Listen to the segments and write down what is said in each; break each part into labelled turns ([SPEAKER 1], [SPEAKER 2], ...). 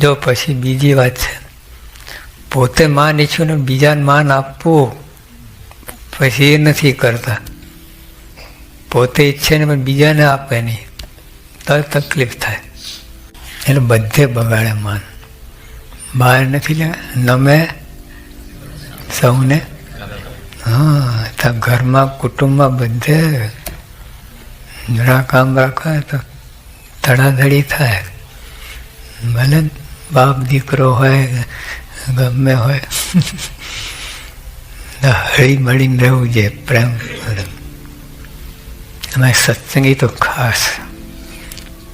[SPEAKER 1] જો પછી બીજી વાત છે. પોતે માન ઈચ્છું ને બીજાને માન આપવું પછી એ નથી કરતા. પોતે ઈચ્છે ને પણ બીજાને આપે નહીં. તો તકલીફ થાય. એટલે બધે બગાડે માન. બહાર નથી લે, નમે સૌને. હા, તો ઘરમાં, કુટુંબમાં બધે જરા કામ રાખો તો ધડાધડી થાય. ભલે બાપ દીકરો હોય, ગમે હોય. હળી મળીને રહેવું જોઈએ, પ્રેમ અમે સત્સંગી તો ખાસ.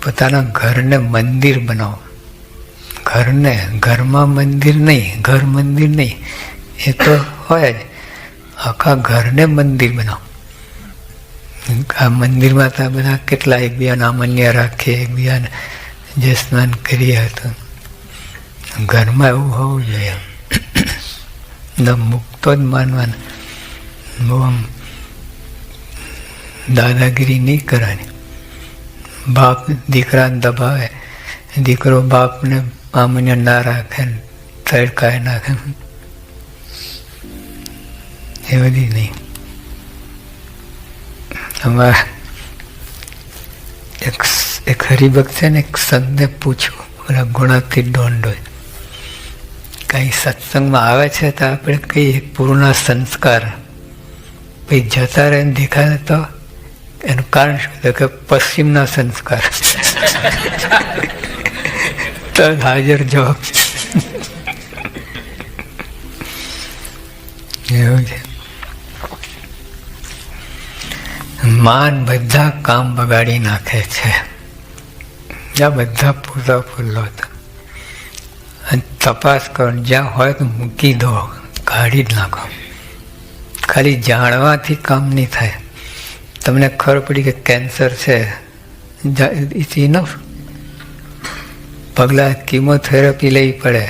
[SPEAKER 1] પોતાના ઘરને મંદિર બનાવો. ઘરને, ઘરમાં મંદિર નહીં, ઘર મંદિર નહીં. એ તો હોય જ. આખા ઘરને મંદિર બનાવો. આ મંદિરમાં તો બધા કેટલા એકબીજાના આમન્ય રાખીએ, એકબીજાને જે સ્નાન કરીએ તો ઘરમાં એવું હોવું જોઈએ. મુક્તો જ માનવાનું. બહુ આમ દાદાગીરી નહીં કરવાની. બાપ દીકરાને દબાવે. દીકરો બાપને આમન્ય ના રાખે તડકાય નાખે. એ બધી નહીં. અમારા એક હરિભક્ત છે ને, એક સંતને પૂછ્યું. ઓલા ગુણાથી દોંડો કંઈ સત્સંગમાં આવે છે તો આપણે કહીએ પૂર્ણ સંસ્કાર. પછી જતા રહે દેખાય તો એનું કારણ શું તો કે પશ્ચિમના સંસ્કાર. તો હાજર જવાબ. એવું છે. માન બધા કામ બગાડી નાખે છે. આ બધા પૂરતા ફૂલો હતા અને તપાસ કરો, જ્યાં હોય તો મૂકી દો, કાઢી જ નાખો. ખાલી જાણવાથી કામ નહીં થાય. તમને ખબર પડી કે કેન્સર છે. ઇટ્સ ઇનફ પગલાં કિમોથેરાપી લેવી પડે.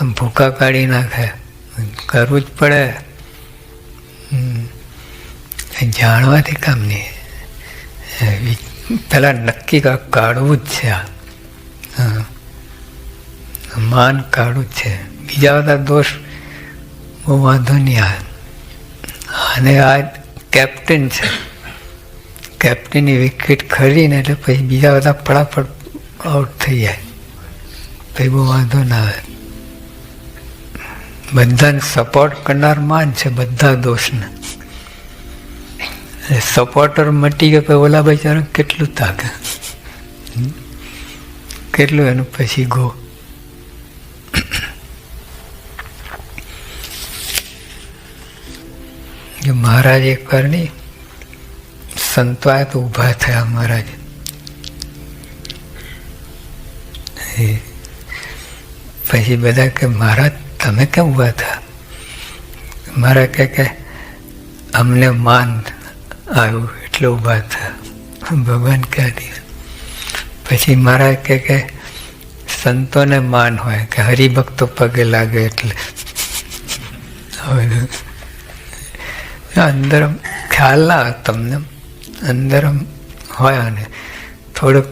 [SPEAKER 1] આમ ભૂકા કાઢી નાખે. કરવું જ પડે. જાણવાથી કામ નહીં. પહેલાં નક્કી કાઢવું જ છે આ. માન કાળું જ છે. બીજા બધા દોષ બહુ વાંધો નહીં આવે. અને આ કેપ્ટન છે. કેપ્ટનની વિકેટ ખરીને એટલે પછી બીજા બધા ફટાફટ આઉટ થઈ જાય. પછી બહુ વાંધો ના આવે. બધાને સપોર્ટ કરનાર માન છે બધા દોષને. સપોર્ટર મટી ગયો પછી ઓલા બિચારા કેટલું તાકે? કેટલું એનું પછી ગો મહારાજ એક વાર નહીં આયા તો ઊભા થયા મહારાજ. પછી બધા કે, મહારાજ, તમે કેમ ઊભા થયા? મારા કે કે, અમને માન આવ્યું એટલે ઊભા થયા. ભગવાન ક્યાંથી પછી મારા કે કે, સંતોને માન હોય કે હરિભક્તો પગે લાગે એટલે. અંદર ખ્યાલ ના આવે તમને અંદર હોય અને થોડુંક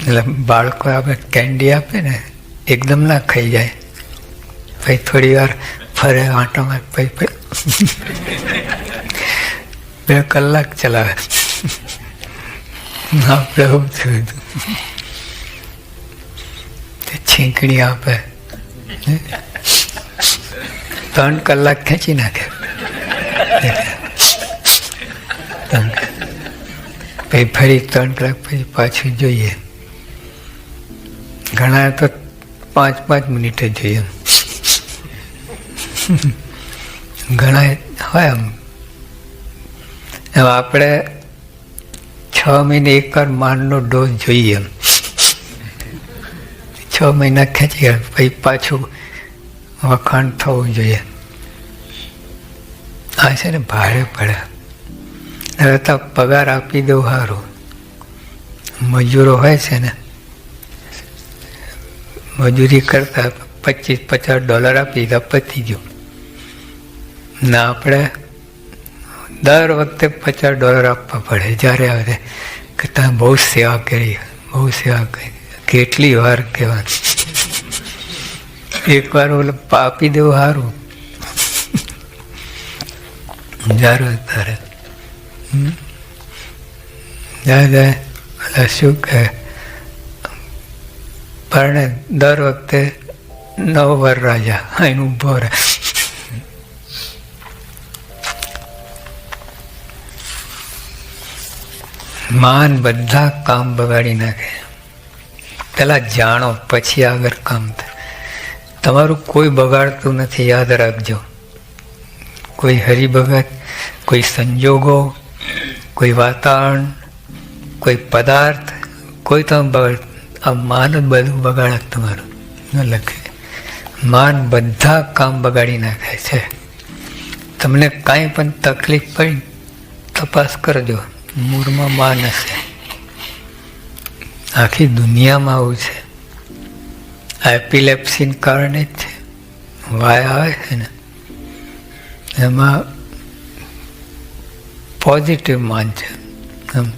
[SPEAKER 1] એટલે બાળકો આપણે કેન્ડી આપે ને એકદમ ના ખાઈ જાય પછી થોડી વાર ફરે આંટોમાં પછી બે કલાક ચલાવે આપણે એવું થયું હતું છીંકણી આપે ત્રણ કલાક ખેંચી નાખે. પછી ફરી ત્રણ કલાક પછી પાછું જોઈએ. ઘણા તો પાંચ પાંચ મિનિટે જોઈએ. ઘણા હોય એમ. આપણે છ મહિને એકવાર માંડનો ડોઝ જોઈએ એમ. છ મહિના ખેંચી ગયા પછી પાછું વખાણ થવું જોઈએ. આ છે ને ભારે પડે. રહેતા પગાર આપી દઉં સારું મજૂરો હોય છે ને, મજૂરી કરતા પચીસ પચાસ ડોલર આપી દીધા, પતી ગયું. ના આપણે દર વખતે પચાસ ડોલર આપવા પડે. જ્યારે આવે કે તમે બહુ સેવા કરી, બહુ સેવા કરી. કેટલી વાર કહેવાનું એકવાર ઓલે પાપી દેવું સારું જારો તારે? જાય જાય શું કહે? પણ દર વખતે નવ વર રાજા, અહીં ઊભો રહે. માન બધા કામ બગાડી નાખે. પેલા જાણો, પછી આગળ કામ થાય. તમારું કોઈ બગાડતું નથી, યાદ રાખજો. કોઈ હરિભગત, કોઈ સંજોગો, કોઈ વાતાવરણ, કોઈ પદાર્થ, કોઈ તમે બગાડ આ માન બધું બગાડે તમારું. ન લખે. માન બધા કામ બગાડી નાખે છે. તમને કાંઈ પણ તકલીફ પડી, તપાસ કરજો. મૂળમાં માન હશે. આખી દુનિયામાં આવું છે. એપિલેપ્સીને કારણે જ છે. વાય આવે છે ને. એમાં પોઝિટિવ માન છે. આમ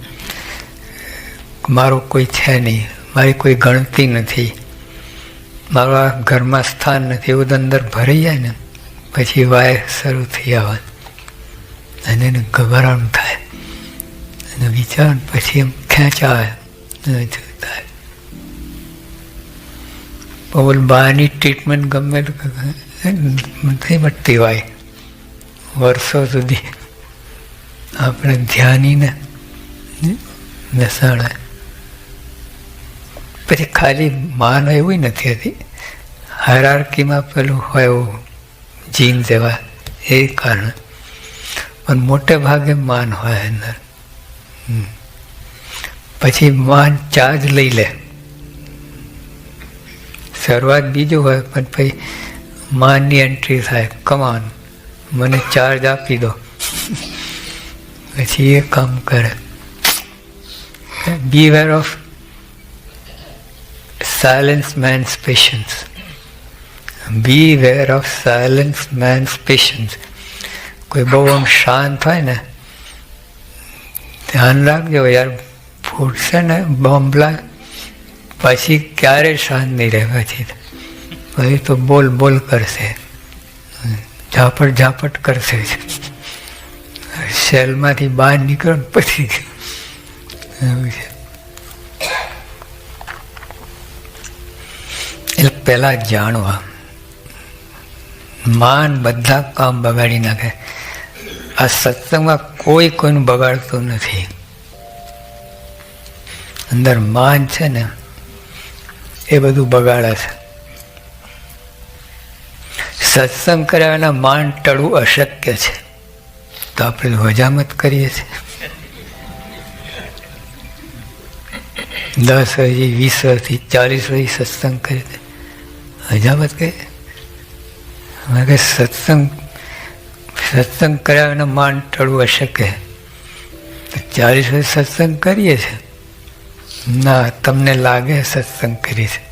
[SPEAKER 1] મારું કોઈ છે નહીં. મારી કોઈ ગણતી નથી. મારા ઘરમાં સ્થાન નથી. એવું અંદર ભરી જાય ને. પછી વાય શરૂ થઈ આવે અને એને ગભરાણ થાય. અને વિચાર પછી એમ ખેંચાવે અને બાની ટ્રીટમેન્ટ ગમે નથી મટતી હોય વર્ષો સુધી આપણે ધ્યાનીને બેસાડે. પછી ખાલી માન એવું નથી હતી. હરારકીમાં પેલું હોય એવું, જીન જેવા, એ કારણ. પણ મોટે ભાગે માન હોય અંદર. પછી માન ચાર્જ લઈ લે. શરૂઆત બીજું હોય, પણ પછી માનની એન્ટ્રી થાય. કમાન મને ચાર્જ આપી દો. પછી એ કામ કરે. Beware of silence man's patience beware of silence man's patience કોઈ બહુ આમ શાંત હોય ને, ધ્યાન રાખજો યાર. ફૂટશે ને બોમ્બલા પછી ક્યારે શાંત નહીં રહે પછી પછી તો બોલ બોલ કરશે. ઝાપટ ઝાપટ કરશે. સેલમાંથી બહાર નીકળો પછી એવું છે. એટલે પહેલાં જાણવા. માન બધા કામ બગાડી નાખે. આ સત્સંગમાં કોઈ કોઈનું બગાડતું નથી. અંદર માન છે ને એ બધું બગાડે છે. સત્સંગ કર્યા માન ટળવું અશક્ય છે. તો આપણે હજામત કરીએ છીએ. દસ હજી વીસ વર્ષથી ચાલીસ વર્ષથી સત્સંગ કરી દે હજામત કરીએ કે સત્સંગ સત્સંગ કર્યા વિના માન ટળવું અશક્ય ચાલીસ વર્ષ સત્સંગ કરીએ છીએ. ના તમને લાગે સત્સંગ કરી છે.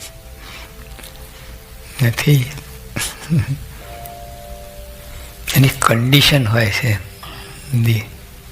[SPEAKER 1] નથી. એની કન્ડિશન હોય છે. બધી